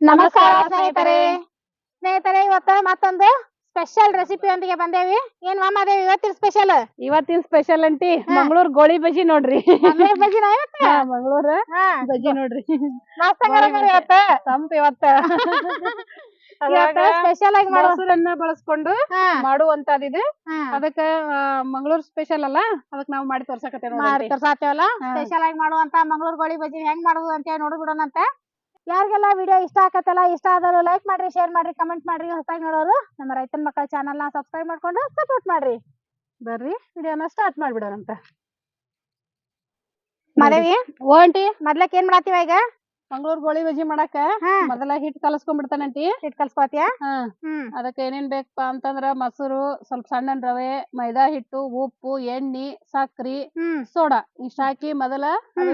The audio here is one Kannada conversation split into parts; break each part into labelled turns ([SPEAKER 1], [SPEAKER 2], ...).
[SPEAKER 1] ನಮಸ್ಕಾರ ಸ್ನೇಹಿತರೆ. ಸ್ನೇಹಿತರೆ ಇವತ್ತ ಮತ್ತೊಂದು ಸ್ಪೆಷಲ್ ರೆಸಿಪಿಯೊಂದಿಗೆ ಬಂದೇವಿ. ಏನ್ ಮಾಮಾದೇವಿ ಇವತ್ತಿನ ಸ್ಪೆಷಲ್
[SPEAKER 2] ಇವತ್ತಿನ ಸ್ಪೆಷಲ್ ಅಂಟಿ ಮಂಗಳೂರು ಗೋಳಿ ಬಜ್ಜಿ ನೋಡ್ರಿ.
[SPEAKER 1] ಬಜಿ
[SPEAKER 2] ಹಾ, ಮಂಗಳೂರ್
[SPEAKER 1] ಹಾ.
[SPEAKER 2] ಬಜ್ಜಿ ನೋಡ್ರಿ. ಬಜ್ಜಿ.
[SPEAKER 1] ಇವತ್ತ?
[SPEAKER 2] ತಂಪ ಇವತ್ತ.
[SPEAKER 1] ಸ್ಪೆಷಲ್ ಆಗಿ
[SPEAKER 2] ಮೊಸರನ್ನ ಬಳಸ್ಕೊಂಡು ಮಾಡುವಂತದ್
[SPEAKER 1] ಇದು
[SPEAKER 2] ಅದಕ್ಕ ಮಂಗಳೂರ್ ಸ್ಪೆಷಲ್ ಅಲ್ಲ? ಅದಕ್ ನಾವ್ ಮಾಡಿ ತೋರ್ಸಕತ್ತೇವೆ
[SPEAKER 1] ತೋರ್ಸಾತೇವಲ್ಲ. ಸ್ಪೆಷಲ್ ಆಗಿ ಮಾಡುವಂತ ಮಂಗಳೂರು ಗೋಳಿ ಬಜ್ಜಿ ಹೆಂಗ್ ಮಾಡುದು ಅಂತ ಹೇಳಿ ನೋಡ್ಬಿಡೋಣಂತ. ಯಾರಿಗೆಲ್ಲ ವಿಡಿಯೋ ಇಷ್ಟ ಆಕತ್ತಲ್ಲ ಇಷ್ಟ ಆದವರು ಲೈಕ್ ಮಾಡ್ರಿ ಶೇರ್ ಮಾಡ್ರಿ ಕಮೆಂಟ್ ಮಾಡ್ರಿ ಹೊಸದಾಗಿ ನೋಡೋರು ನಮ್ಮ ರೈತನ ಮಕ್ಕಳ ಚಾನೆಲ್ನ ಸಬ್ಸ್ಕ್ರೈಬ್ ಮಾಡ್ಕೊಂಡು ಸಪೋರ್ಟ್ ಮಾಡ್ರಿ.
[SPEAKER 2] ಬರ್ರಿ ವಿಡಿಯೋನ ಸ್ಟಾರ್ಟ್ ಮಾಡ್ಬಿಡೋಣಂತ.
[SPEAKER 1] ಮಾದೇವಿ
[SPEAKER 2] ಓ ಆಂಟಿ
[SPEAKER 1] ಮೊದ್ಲಕ್ ಏನ್ ಮಾಡತ್ತೀವ ಈಗ?
[SPEAKER 2] ಮಂಗಳೂರ್ ಗೋಳಿ ಬಜಿ ಮಾಡಾಕ ಮೊದಲ ಹಿಟ್ ಕಲಸ್ಕೊಂಡ್ಬಿಡ್ತಾನಂಟಿ
[SPEAKER 1] ಹಿಟ್ ಕಲ್ಸ್ಕೊತಿಯ?
[SPEAKER 2] ಹಾ.
[SPEAKER 1] ಹ್ಮ್.
[SPEAKER 2] ಅದಕ್ಕ ಏನೇನ್ ಬೇಕಪ್ಪ ಅಂತಂದ್ರ ಮೊಸರು ಸ್ವಲ್ಪ ಸಣ್ಣ ರವೆ ಮೈದಾ ಹಿಟ್ಟು ಉಪ್ಪು ಎಣ್ಣಿ ಸಕ್ರಿ ಸೋಡಾ ಇಷ್ಟ ಹಾಕಿ ಮೊದಲ.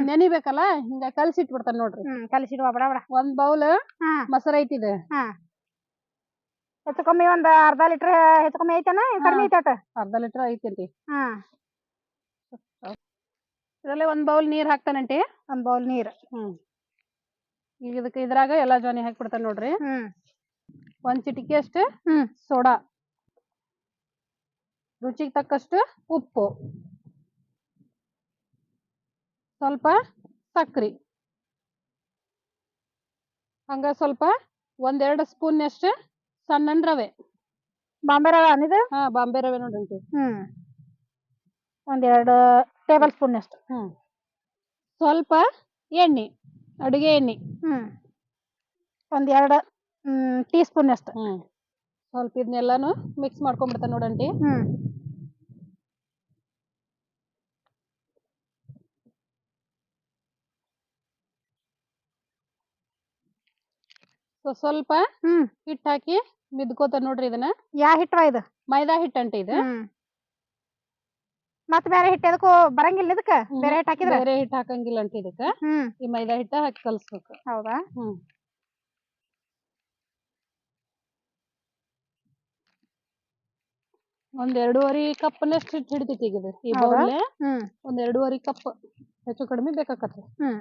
[SPEAKER 2] ನೆನಿಬೇಕಲ್ಲ ಹಿಂಗ ಕಲ್ಸಿಟ್ಬಿಡ್ತಾನ ನೋಡ್ರಿ.
[SPEAKER 1] ಕಲಸಿ ಕಲಿಸಿಡುವ ಬಡ ಬಡ
[SPEAKER 2] ಒಂದ್ ಬೌಲ್ ಮೊಸರ್ ಐತಿದೆ
[SPEAKER 1] ಹೆಚ್ಚು ಕಮ್ಮಿ ಒಂದ್ ಅರ್ಧ ಲೀಟರ್ ಹೆಚ್ಚು ಕಮ್ಮಿ ಐತನ? ಕಡಿಮೆ ಐತಟ
[SPEAKER 2] ಅರ್ಧ ಲೀಟರ್ ಐತಿ
[SPEAKER 1] ಹಾ.
[SPEAKER 2] ಇದ್ರಲ್ಲೇ ಒಂದ್ ಬೌಲ್ ನೀರ್ ಹಾಕ್ತಾನಂಟಿ
[SPEAKER 1] ಒಂದ್ ಬೌಲ್ ನೀರ್.
[SPEAKER 2] ಹ್ಮ್. ಈಗ ಇದಕ್ಕೆ ಇದ್ರಾಗ ಎಲ್ಲಾ ಜೋನಿ ಹಾಕ್ಬಿಡ್ತಾನ ನೋಡ್ರಿ.
[SPEAKER 1] ಹ್ಮ್.
[SPEAKER 2] ಒಂದ್ ಚಿಟಿಕೆ ಅಷ್ಟು
[SPEAKER 1] ಹ್ಮ್.
[SPEAKER 2] ಸೋಡಾ. ರುಚಿಗೆ ತಕ್ಕಷ್ಟು ಉಪ್ಪು. ಸ್ವಲ್ಪ ಸಕ್ರಿ. ಹಂಗ ಸ್ವಲ್ಪ ಒಂದೆರಡು ಸ್ಪೂನ್ ಅಷ್ಟು ಸಣ್ಣ ರವೆ.
[SPEAKER 1] ಬಾಂಬೆ ರವೆ ಅನಿದು
[SPEAKER 2] ಹಾ ಬಾಂಬೆ ರವೆ ನೋಡ್ರಿ
[SPEAKER 1] ಹ್ಮ್. ಒಂದೆರಡು ಟೇಬಲ್ ಸ್ಪೂನ್ ಅಷ್ಟು.
[SPEAKER 2] ಹ್ಮ್. ಸ್ವಲ್ಪ ಎಣ್ಣೆ. ಅಡುಗೆ ಎಣ್ಣೆ
[SPEAKER 1] ಹ್ಮ್ ಒಂದ್ ಎರಡು ಹ್ಮ್ ಟೀ ಸ್ಪೂನ್ ಅಷ್ಟು
[SPEAKER 2] ಹ್ಮ್ ಸ್ವಲ್ಪ ಇದನ್ನೆಲ್ಲಾನು ಮಿಕ್ಸ್ ಮಾಡ್ಕೊಂಡ್ಬಿಡ್ತಾನೆ ನೋಡಂಟಿ
[SPEAKER 1] ಹ್ಮ್
[SPEAKER 2] ಸೊ ಸ್ವಲ್ಪ
[SPEAKER 1] ಹ್ಮ್
[SPEAKER 2] ಹಿಟ್ಟು ಹಾಕಿ ಮಿದ್ಕೋತ ನೋಡ್ರಿ ಇದನ್ನ.
[SPEAKER 1] ಯಾ ಹಿಟ್ಟವ ಇದು?
[SPEAKER 2] ಮೈದಾ ಹಿಟ್ಟಂಟಿ ಇದು.
[SPEAKER 1] ಹ್ಮ್. ಮತ್ತ್ ಬೇರೆ ಹಿಟ್ಟ ಎದಕ್ಕೂ ಬರಂಗಿಲ್ಲ ಇದಕ್ಕ?
[SPEAKER 2] ಬ್ಯಾರೆ
[SPEAKER 1] ಬೇರೆ ಹಿಟ್ಟು ಹಾಕಿದ್ರ?
[SPEAKER 2] ಬೇರೆ ಹಿಟ್ಟ ಹಾಕಂಗಿಲ್ಲ ಅಂತ ಇದಕ್ಕ.
[SPEAKER 1] ಹ್ಮ್.
[SPEAKER 2] ಈ ಮೈದಾ ಹಿಟ್ಟ ಹಾಕಿ ಕಲ್ಸ್ಬೇಕು.
[SPEAKER 1] ಹೌದಾ?
[SPEAKER 2] ಹ್ಮ್. ಒಂದ್ ಕಪ್ ಕಪ್ನಷ್ಟು ಹಿಟ್ಟು ಹಿಡಿತೈತಿ ಈಗ ಇದು. ಈ
[SPEAKER 1] ಬೌಲ್
[SPEAKER 2] ಒಂದ್ ಎರಡೂವರೆ ಕಪ್ ಹೆಚ್ಚು ಕಡಿಮೆ ಬೇಕಾಕತ್ತ.
[SPEAKER 1] ಹ್ಮ್.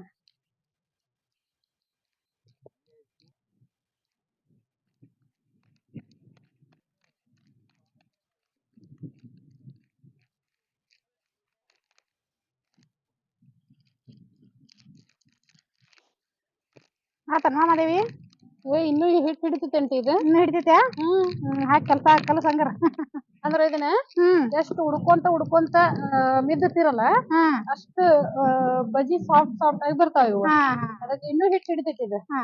[SPEAKER 1] ಆತನ ಮಾದೇವಿ.
[SPEAKER 2] ಏ ಇನ್ನೂ ಹಿಟ್ ಹಿಟ್ಟು ಹಿಡಿತೈತಂಟಿ ಇದು?
[SPEAKER 1] ಇನ್ನು ಹಿಡಿತೈತ್ಯಾ?
[SPEAKER 2] ಹ್ಮ್.
[SPEAKER 1] ಕೆಲಸ ಹಾಕಿ ಕೆಲಸ ಕಲಸ ಹಂಗಾರ.
[SPEAKER 2] ಅಂದ್ರ ಇದನ್ನ
[SPEAKER 1] ಹ್ಮ್.
[SPEAKER 2] ಎಷ್ಟು ಹುಡ್ಕೊಂತ ಉಡ್ಕೊಂತ ಮಿದ್ದಿರಲ್ಲ
[SPEAKER 1] ಹ್ಮ್
[SPEAKER 2] ಅಷ್ಟು ಬಜಿ ಬಜ್ಜಿ ಸಾಫ್ಟ್ ಸಾಫ್ಟ್ ಆಗಿ ಬರ್ತಾವ ಇವು.
[SPEAKER 1] ಹಾ ಹಾ.
[SPEAKER 2] ಅದಕ್ಕೆ ಇನ್ನೂ ಹಿಟ್ಟು ಹಿಡಿತೈತಿ ಇದು.
[SPEAKER 1] ಹಾ.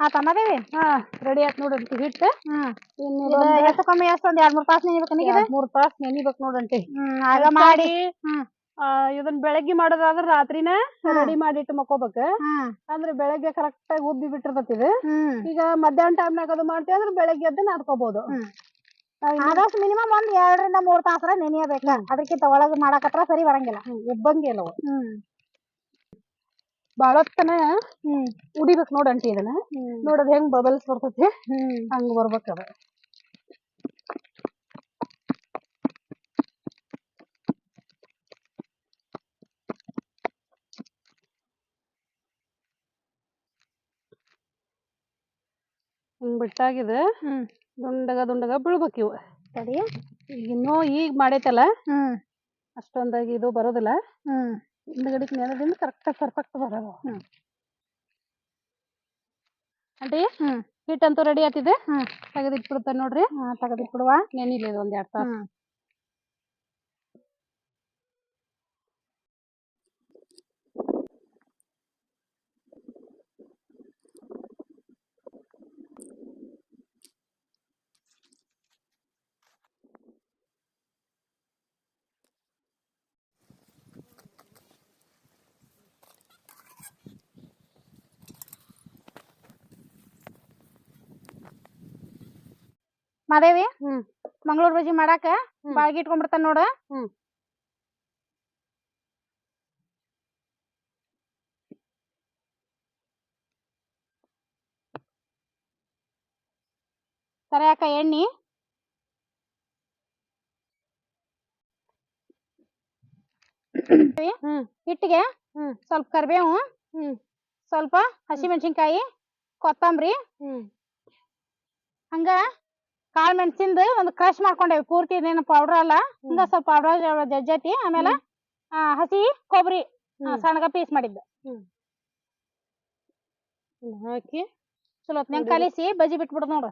[SPEAKER 1] ಆತ ಮಾದೇವಿ?
[SPEAKER 2] ಹಾ ರೆಡಿ ಆಯ್ತು ನೋಡ್ರಿ ಹಿಟ್ಟು
[SPEAKER 1] ಹ್ಮ್
[SPEAKER 2] ಇನ್ನು
[SPEAKER 1] ಇದು ಹೆಚ್ಚು ಕಮ್ಮಿ ಎಷ್ಟು ಒಂದ್ ಎರಡ್ ಮೂರ್ ತಾಸ ನೆನಿಬೇಕು ನೀಗಿದೆ
[SPEAKER 2] ಮೂರ್ ತಾಸ್ ನೆನಿಬೇಕು ನೋಡಂಟಿ
[SPEAKER 1] ಹ್ಮ್ ಆಗ ಮಾಡಿ. ಹ್ಮ್.
[SPEAKER 2] ಆ, ಇದನ್ ಬೆಳಗ್ಗೆ ಮಾಡೋದಾದ್ರ ರಾತ್ರಿನ. ರೆಡಿ ಮಾಡಿಟ್ಟು ಮಕ್ಕೋಬೇಕ. ಅಂದ್ರೆ ಬೆಳಗ್ಗೆ ಕರೆಕ್ಟ್ ಆಗಿ ಉಬ್ಬಿ ಬಿಟ್ಟಿರ್ತತಿ ಇದು. ಈಗ ಮಧ್ಯಾಹ್ನ ಟೈಮ್ನಾಗ ಅದು ಮಾಡ್ತೀವಿ ಅಂದ್ರೆ ಬೆಳಗ್ಗೆ ಎದ್ದು ನಾದ್ಕೋಬಹುದು.
[SPEAKER 1] ಆದಷ್ಟು ಮಿನಿಮಮ್ ಒಂದ್ ಎರಡರಿಂದ ಮೂರ್ ತಾಸರ ನೆನೆಯಬೇಕ. ಅದಕ್ಕಿಂತ ಒಳಗ್ ಮಾಡಾಕತ್ರ ಸರಿ ಬರಂಗಿಲ್ಲ.
[SPEAKER 2] ಉಬ್ಬಂಗೆ ಅಲ್ಲವು
[SPEAKER 1] ಹ್ಮ್.
[SPEAKER 2] ಬಾಳತ್ತನ ಉಡಿಬೇಕು ನೋಡಂಟಿ ಇದನ್ನ. ನೋಡದ್ ಹೆಂಗ್ ಬಬಲ್ಸ್ ಬರ್ತತಿ. ಹಂಗ ಬರ್ಬೇಕದ ಬಿಟ್ಟಾಗಿದ.
[SPEAKER 1] ಹ್ಮ್.
[SPEAKER 2] ದುಂಡಗ ದುಂಡಗ ಬೀಳ್ಬೇಕು ಇವು. ಈಗ ಇನ್ನೂ ಈಗ ಮಾಡೈತಲ್ಲ?
[SPEAKER 1] ಹ್ಮ್.
[SPEAKER 2] ಅಷ್ಟೊಂದಾಗಿ ಇದು ಬರೋದಿಲ್ಲ.
[SPEAKER 1] ಹ್ಮ್.
[SPEAKER 2] ಹಿಂದ್ಗಡಿಕ್ ನೆಲದಿಂದ ಕರೆಕ್ಟ್ ಪರ್ಫೆಕ್ಟ್ ಬರೋದು.
[SPEAKER 1] ಹ್ಮ್.
[SPEAKER 2] ಆಂಟಿ
[SPEAKER 1] ಹ್ಮ್.
[SPEAKER 2] ಹಿಟ್ಟಂತೂ ರೆಡಿ ಆತಿದೆ
[SPEAKER 1] ಹ್ಮ್.
[SPEAKER 2] ತೆಗೆದಿಟ್ಬಿಡ್ತಾನೆ ನೋಡ್ರಿ.
[SPEAKER 1] ಹಾ ತೆಗೆದಿಟ್ಬಿಡುವ.
[SPEAKER 2] ನೆನಿಲ್ಲ ಇದು ಒಂದ್ ಎರಡು ತಾಸು.
[SPEAKER 1] ಮಾದೇವಿ?
[SPEAKER 2] ಹ್ಮ್.
[SPEAKER 1] ಮಂಗಳೂರು ಬಜ್ಜಿ ಮಾಡಾಕ?
[SPEAKER 2] ಹ್ಮ್.
[SPEAKER 1] ಬಾಳ್ಗಿ ಇಟ್ಕೊಂಡ್ಬಿಡ್ತಾನ ನೋಡು.
[SPEAKER 2] ಹ್ಮ್.
[SPEAKER 1] ಕರಿಯಾಕ ಎಣ್ಣಿ.
[SPEAKER 2] ಹ್ಮ್.
[SPEAKER 1] ಹಿಟ್ಟಿಗೆ
[SPEAKER 2] ಹ್ಮ್.
[SPEAKER 1] ಸ್ವಲ್ಪ ಕರಿಬೇವು
[SPEAKER 2] ಹ್ಮ್.
[SPEAKER 1] ಸ್ವಲ್ಪ ಹಸಿಮೆಣಸಿನ್ಕಾಯಿ ಕೊತ್ತಂಬರಿ.
[SPEAKER 2] ಹ್ಮ್.
[SPEAKER 1] ಹಂಗ ಕಾಳು ಮೆಣಸಿಂದ ಒಂದು ಕ್ರಶ್ ಮಾಡ್ಕೊಂಡೇವಿ. ಪೂರ್ತಿ ಇದೇನು ಪೌಡರ್ ಅಲ್ಲ. ಹಿಂಗ ಸ್ವಲ್ಪ ಪೌಡರ್ ಜಜ್ಜತಿ ಆಮೇಲೆ ಆ, ಹಸಿ ಕೊಬ್ಬರಿ ಸಣ್ಣಗ ಪೀಸ್ ಮಾಡಿದ್ದು.
[SPEAKER 2] ಹಾಕಿ
[SPEAKER 1] ಚಲೋ ಕಲಿಸಿ ಬಜಿ ಬಿಟ್ಬಿಡುದು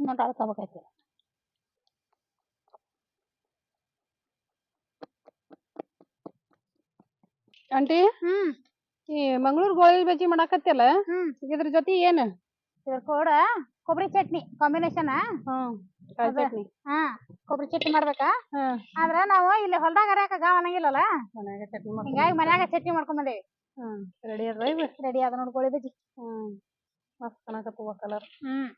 [SPEAKER 1] ನೋಡು ಅಳ್ಕೋಬೇಕೈತಿ
[SPEAKER 2] ಆಂಟಿ
[SPEAKER 1] ಹ್ಮ್.
[SPEAKER 2] ಈ ಮಂಗಳೂರು ಗೋಳಿ ಬಜ್ಜಿ ಮಾಡಾಕತ್ತಿಲ್ಲ
[SPEAKER 1] ಹ್ಮ್.
[SPEAKER 2] ಇದ್ರ ಜೊತೆ ಏನ್?
[SPEAKER 1] ಇದ್ರ ಕೂಡ ಕೊಬ್ಬರಿ ಚಟ್ನಿ ಕಾಂಬಿನೇಷನ್
[SPEAKER 2] ಹ್ಮ್. ಕಾಯಿ ಚಟ್ನಿ.
[SPEAKER 1] ಹಾ ಕೊಬ್ಬರಿ ಚಟ್ನಿ ಮಾಡ್ಬೇಕಾ? ಆದ್ರ ನಾವು ಇಲ್ಲಿ ಹೊಲ್ದಾಗ ಹರಿಯಾಕ ಗಾವ್ ಅನ್ನಂಗಿಲ್ಲಲ್ಲ?
[SPEAKER 2] ಮನ್ಯಾಗ ಚಟ್ನಿ
[SPEAKER 1] ಹಿಂಗಾಗಿ ಮನ್ಯಾಗ ಚಟ್ನಿ ಮಾಡ್ಕೊಂಡ್ ಬಂದೇವಿ.
[SPEAKER 2] ಹ್ಮ್. ರೆಡಿ ಅದ
[SPEAKER 1] ರೆಡಿ ಅದ ನೋಡಿ ಗೋಳಿ ಬಜ್ಜಿ.
[SPEAKER 2] ಹ್ಮ್. ಮಸ್ತ್ ಕಾಣಕತ್ತವ ಕಲರ್
[SPEAKER 1] ಹ್ಮ್.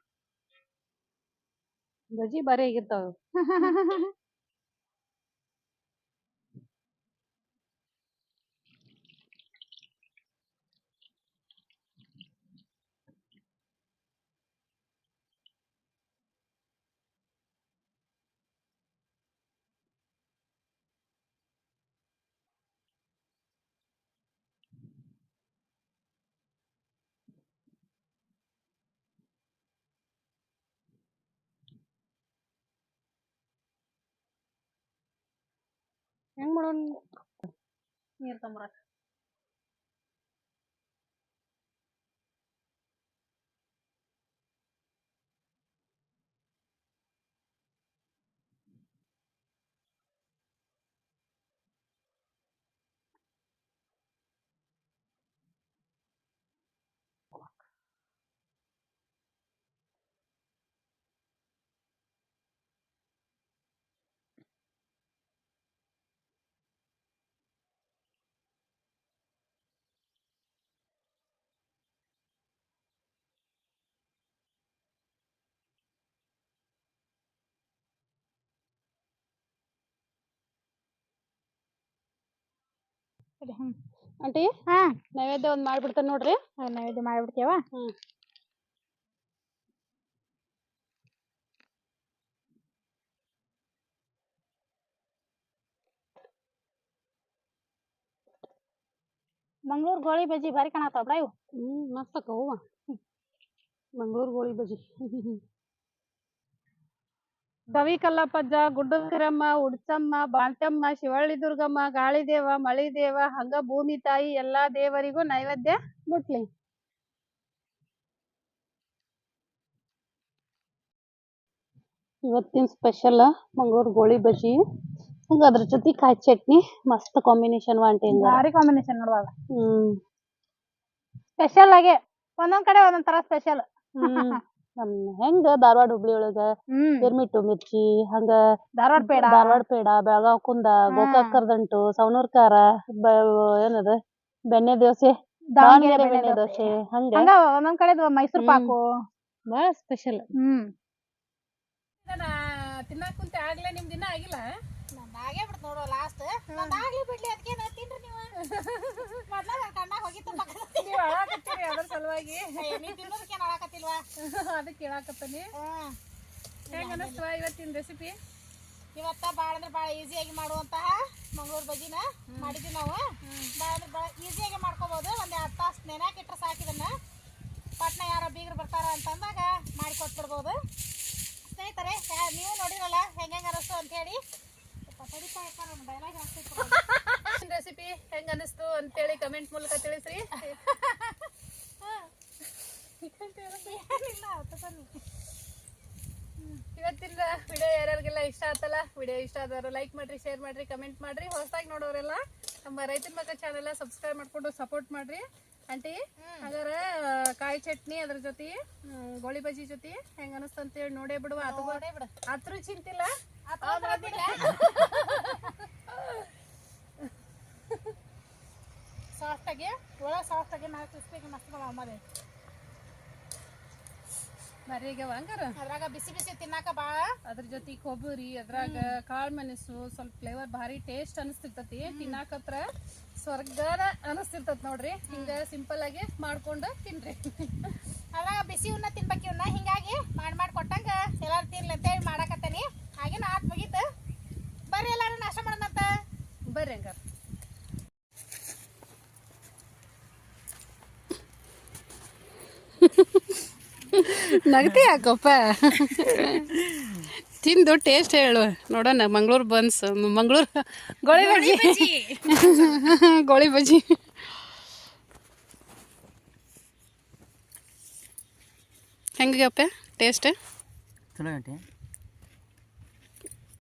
[SPEAKER 2] ಬಜ್ಜಿ ಬಾರಿ ಆಗಿರ್ತಾವ. ಹೆಂಗ್ ಮಾಡೋಣ ನೀರ್ ತಂಬರಾಕ ಆಂಟಿ?
[SPEAKER 1] ಹಾ.
[SPEAKER 2] ನೈವೇದ್ಯ ಒಂದ್ ಮಾಡ್ಬಿಡ್ತಾನ ನೋಡ್ರಿ.
[SPEAKER 1] ಅದ್ ನೈವೇದ್ಯ ಮಾಡ್ಬಿಡ್ತೇವ?
[SPEAKER 2] ಹ್ಮ್.
[SPEAKER 1] ಮಂಗ್ಳೂರ್ ಗೋಳಿ ಬಜ್ಜಿ ಭಾರಿ ಕಾಣತಾವ ಬಿಡ ಇವು.
[SPEAKER 2] ಹ್ಮ್ ಮಸ್ತ್ ಅಕ್ಕವ. ಮಂಗಳೂರು ಗೋಳಿ ಬಜ್ಜಿ. ದವಿ ಕಲ್ಲಪ್ಪಜ್ಜ ಗುಡ್ಡದ ಕರಮ್ಮ ಉಡ್ಚಮ್ಮ ಬಾಂಟಮ್ಮ ಶಿವಳ್ಳಿ ದುರ್ಗಮ್ಮ ಗಾಳಿದೇವ ಮಳಿದೇವ ಹಂಗ ಭೂಮಿ ತಾಯಿ ಎಲ್ಲಾ ದೇವರಿಗೂ ನೈವೇದ್ಯ ಮುಟ್ಲಿ. ಇವತ್ತಿನ ಸ್ಪೆಷಲ್ ಮಂಗಳೂರು ಗೋಳಿ ಬಜ್ಜಿ ಹಂಗ ಅದ್ರ ಜೊತೆ ಕಾಯಿ ಚಟ್ನಿ ಮಸ್ತ್ ಕಾಂಬಿನೇಷನ್ ವಾಂಟಿ
[SPEAKER 1] ಭಾರಿ ಕಾಂಬಿನೇಷನ್ ನೋಡುವಾಗ
[SPEAKER 2] ಹ್ಮ್.
[SPEAKER 1] ಸ್ಪೆಷಲ್ ಆಗಿ ಒಂದೊಂದ್ ಕಡೆ ಒಂದೊಂದ್ ತರ ಸ್ಪೆಷಲ್
[SPEAKER 2] ನಮ್ ಹೆಂಗ ಧಾರವಾಡ ಹುಬ್ಳಿ ಒಳಗ
[SPEAKER 1] ಹ್ಮ್.
[SPEAKER 2] ಗಿರ್ಮಿಟ್ಟು ಮಿರ್ಚಿ ಹಂಗ
[SPEAKER 1] ಧಾರವಾಡ ಪೇಡ.
[SPEAKER 2] ಧಾರವಾಡ ಪೇಡ ಬೆಳಗಾವ್ ಕುಂದ ಗೋಕಾಕ್ ಕರ್ದಂಟು ಸವಣೂರ್ ಖಾರ ಬ- ಏನದ? ಬೆಣ್ಣೆ ದೋಸೆ
[SPEAKER 1] ದಾವಣಗೆರೆ
[SPEAKER 2] ಬೆಣ್ಣೆ
[SPEAKER 1] ಬೆಣ್ಣೆ
[SPEAKER 2] ದೋಸೆ. ಹಂಗ.
[SPEAKER 1] ಹಂಗ ಒಂದೊಂದ್ ಕಡೆ ಮೈಸೂರ್
[SPEAKER 2] ಹ್ಮ್.
[SPEAKER 1] ಪಾಕು.
[SPEAKER 2] ಭಾಳ ಸ್ಪೆಷಲ್
[SPEAKER 1] ಹ್ಮ್.
[SPEAKER 2] ತಿನ್ನಾಕ ಕುಂತೆ ಆಗ್ಲೇ ನಿಮ್ ದಿನ ಆಗಿಲ್ಲ?
[SPEAKER 1] ಆಗೇ ಬಿಡ್ತು ನೋಡೋ ಲಾಸ್ಟ್ ಆಗ್ಲಿ ಬಿಡ್ಲಿ ಅದಕ್ಕೆ ತಿನ್ರಿ ನೀವು? ಮೊದ್ಲ ಕಣ್ಣಾಗ ಹೋಗಿತ್ತು
[SPEAKER 2] ನೀವು ಅಳಾಕತ್ತೀರಿ ಅದ್ರ ಸಲುವಾಗಿ.
[SPEAKER 1] ನೀವ್ ತಿನ್ನೋದಕ್ಕೆ ನೋಡಕತ್ತಿಲ್ವಾ
[SPEAKER 2] ಅದಕ್ಕೆ ಕೇಳಾಕತ್ತೀನಿ. ಹೆಂಗ ಅನಸ್ತವ ಇವತ್ತಿನ ರೆಸಿಪಿ
[SPEAKER 1] ಇವತ್ತ ಭಾಳ ಅಂದ್ರೆ ಭಾಳ ಈಸಿಯಾಗಿ ಮಾಡುವಂತಹ ಮಂಗಳೂರು ಬಜ್ಜಿನ ಮಾಡಿದ್ವಿ ನಾವು. ಭಾಳ ಅಂದ್ರೆ ಭಾಳ ಈಸಿಯಾಗಿ ಮಾಡ್ಕೋಬಹುದು ಒಂದ್ ಎರಡು ತಾಸು ನೆನಾಕಿಟ್ರೆ ಸಾಕಿದನ್ನ ಪಟ್ನ ಯಾರೋ ಬೀಗರು ಬರ್ತಾರ ಅಂತಂದಾಗ ಮಾಡಿ ಕೊಟ್ಬಿಡ್ಬೋದು. ಸ್ನೇಹಿತರೆ ನೀವು ನೋಡಿರಲ್ಲ ಹೆಂಗೆ ಅನಿಸ್ತು ಅಂತ ಹೇಳಿ ಡೈಲಾಗ್ ಹಾಕ್ತಿತ್ತು
[SPEAKER 2] ರೆಸಿಪಿ ಹೆಂಗ ಅನಿಸ್ತು ಅಂತೇಳಿ ಕಮೆಂಟ್ ಮೂಲಕ ತಿಳಿಸ್ರಿ
[SPEAKER 1] ಏನಿಲ್ಲ ತಗೊಳ್ಳಿ.
[SPEAKER 2] ಇವತ್ತಿನ ವಿಡಿಯೋ ಯಾರ್ಯಾರಿಗೆಲ್ಲ ಇಷ್ಟ ಆತಲ್ಲ ಆದವರು ಲೈಕ್ ಮಾಡ್ರಿ ಶೇರ್ ಮಾಡ್ರಿ ಕಮೆಂಟ್ ಮಾಡ್ರಿ. ಹೊಸದಾಗಿ ನೋಡೋರೆಲ್ಲ ನಮ್ಮ ರೈತನ ಮಕ್ಕ ಚಾನೆಲ್ ಸಬ್ಸ್ಕ್ರೈಬ್ ಮಾಡ್ಕೊಂಡು ಸಪೋರ್ಟ್ ಮಾಡ್ರಿ. ಆಂಟಿ ಹಾಗಾರ ಕಾಯಿ ಚಟ್ನಿ ಅದ್ರ ಜೊತೆ ಗೋಳಿ ಬಜ್ಜಿ ಜೊತೆ ಹೆಂಗ ಅನಸ್ತಂತ ಅಂತೇಳಿ ನೋಡೇ ಬಿಡುವ ಅತ್ರ ಚಿಂತಿಲ್ಲ?
[SPEAKER 1] ಸಾಫ್ಟ್ ಆಗಿ ಒಳ ಸಾಫ್ಟ್ ಆಗಿ ನಾಲ್ಕು ಮಸ್ತ್ ಮಾಡಿ
[SPEAKER 2] ಹಂಗಾರ?
[SPEAKER 1] ಅದ್ರಾಗ ಬಿಸಿ ಬಿಸಿ ತಿನ್ನಾಕ ಬಾಳ
[SPEAKER 2] ಅದ್ರ ಜೊತೆ ಕೊಬ್ಬರಿ ಅದ್ರಾಗ ಕಾಳ್ ಮೆಣಸು ಸ್ವಲ್ಪ ಫ್ಲೇವರ್ ಭಾರಿ ಟೇಸ್ಟ್ ಅನಿಸ್ತಿರ್ತತಿ. ತಿನ್ನಾಕತ್ರ ಸ್ವರ್ಗದ ಅನಿಸ್ತಿರ್ತತ್ ನೋಡ್ರಿ. ಹಿಂಗ ಸಿಂಪಲ್ ಆಗಿ ಮಾಡ್ಕೊಂಡು ತಿನ್ರಿ.
[SPEAKER 1] ಅದ್ರಾಗ ಬಿಸಿ ಉನ್ನ ತಿನ್ಬೇಕು ಇವನ್ನ ಹಿಂಗಾಗಿ ಮಾಡಿ ಮಾಡಿ ಕೊಟ್ಟಂಗ ಎಲ್ಲಾರು ತಿನ್ಲಿ ಅಂತೇಳಿ ಮಾಡಾಕತ್ತೇನಿ. ಹಾಗೇನ ಆತ್ ಮುಗೀತು. ಬರ್ರಿ ಎಲ್ಲಾರು ನಾಶ ಮಾಡೋಣಂತ.
[SPEAKER 2] ಬರ್ರಿ ಹಂಗಾರ. ನಗತಿ ಯಾಕಪ್ಪ ತಿಂದು ಟೇಸ್ಟ್ ಹೇಳು. ನೋಡೋಣ ಮಂಗಳೂರು ಬನ್ಸ್ ಮಂಗಳೂರು ಗೋಳಿ ಬಜ್ಜಿ. ಗೋಳಿ ಬಜ್ಜಿ. ಹೆಂಗಪ್ಪ ಟೇಸ್ಟ್
[SPEAKER 3] ಚಲೋ ಐತಿ.